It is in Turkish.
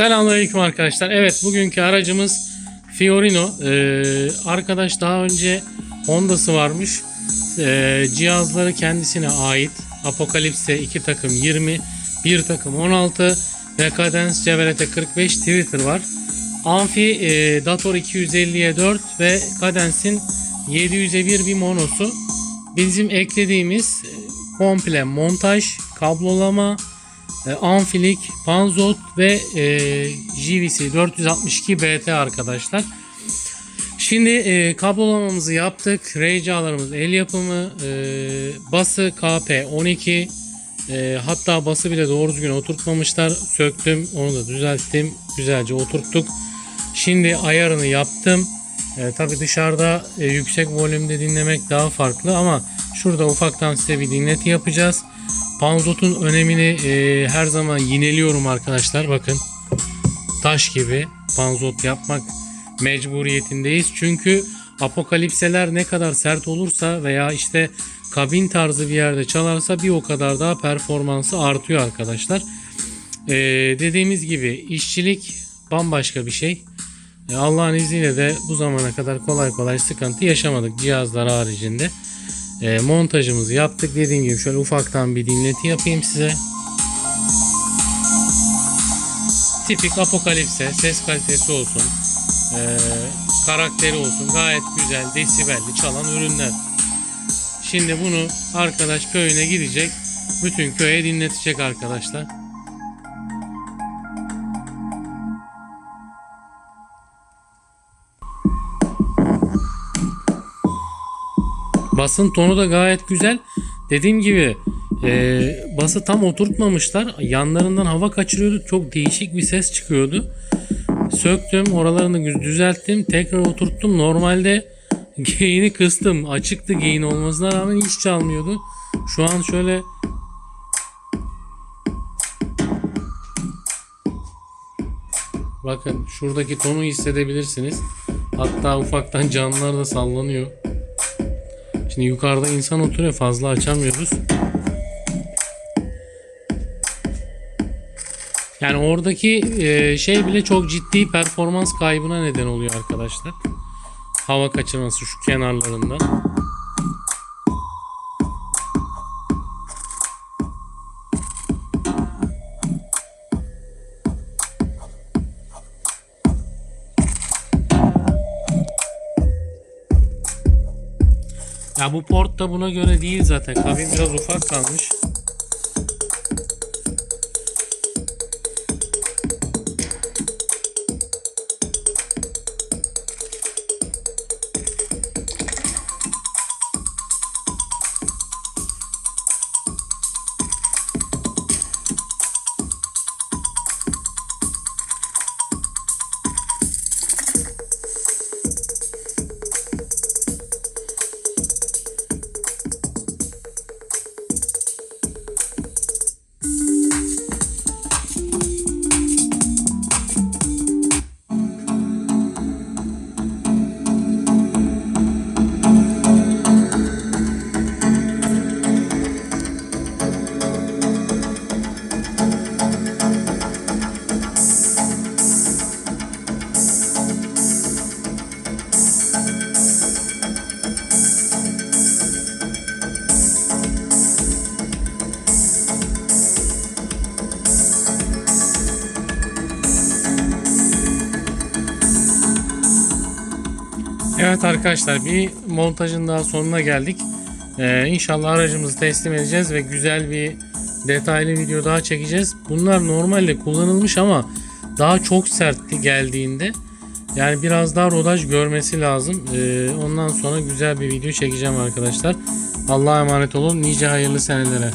Selamünaleyküm arkadaşlar. Evet bugünkü aracımız Fiorino. Ee, arkadaş daha önce Honda'sı varmış. Ee, cihazları kendisine ait. Apokalipse 2 takım 20, 1 takım 16 ve Cadence Cevelete 45 Twitter var. Amfi e, Dator 250'ye 4 ve Cadence'in 700'e 1 bir monosu. Bizim eklediğimiz komple montaj, kablolama, e, Amfilik, Panzot ve e, JVC 462 BT arkadaşlar. Şimdi e, kablolamamızı yaptık. RCA'larımız el yapımı. E, bası KP12. E, hatta bası bile doğru düzgün oturtmamışlar. Söktüm. Onu da düzelttim. Güzelce oturttuk. Şimdi ayarını yaptım. E, Tabi dışarıda e, yüksek volümde dinlemek daha farklı ama şurada ufaktan size bir dinleti yapacağız. Panzot'un önemini e, her zaman yineliyorum arkadaşlar. Bakın taş gibi panzot yapmak mecburiyetindeyiz. Çünkü apokalipseler ne kadar sert olursa veya işte kabin tarzı bir yerde çalarsa bir o kadar daha performansı artıyor arkadaşlar. E, dediğimiz gibi işçilik bambaşka bir şey. E, Allah'ın izniyle de bu zamana kadar kolay kolay sıkıntı yaşamadık cihazlar haricinde. E, montajımızı yaptık. Dediğim gibi şöyle ufaktan bir dinleti yapayım size. Tipik apokalipse ses kalitesi olsun. e, karakteri olsun. Gayet güzel desibelli çalan ürünler. Şimdi bunu arkadaş köyüne gidecek. Bütün köye dinletecek arkadaşlar. Basın tonu da gayet güzel. Dediğim gibi e, bası tam oturtmamışlar. Yanlarından hava kaçırıyordu. Çok değişik bir ses çıkıyordu. Söktüm. Oralarını düzelttim. Tekrar oturttum. Normalde geyini kıstım. Açıktı geyin olmasına rağmen hiç çalmıyordu. Şu an şöyle Bakın şuradaki tonu hissedebilirsiniz. Hatta ufaktan canlılar da sallanıyor. Şimdi yukarıda insan oturuyor fazla açamıyoruz. Yani oradaki e, şey bile çok ciddi performans kaybına neden oluyor arkadaşlar. Hava kaçırması şu kenarlarında. Ya bu port da buna göre değil zaten. Kabin biraz ufak kalmış. Evet arkadaşlar bir montajın daha sonuna geldik. Ee, inşallah aracımızı teslim edeceğiz ve güzel bir detaylı video daha çekeceğiz. Bunlar normalde kullanılmış ama daha çok sertti geldiğinde. Yani biraz daha rodaj görmesi lazım. Ee, ondan sonra güzel bir video çekeceğim arkadaşlar. Allah'a emanet olun. Nice hayırlı senelere.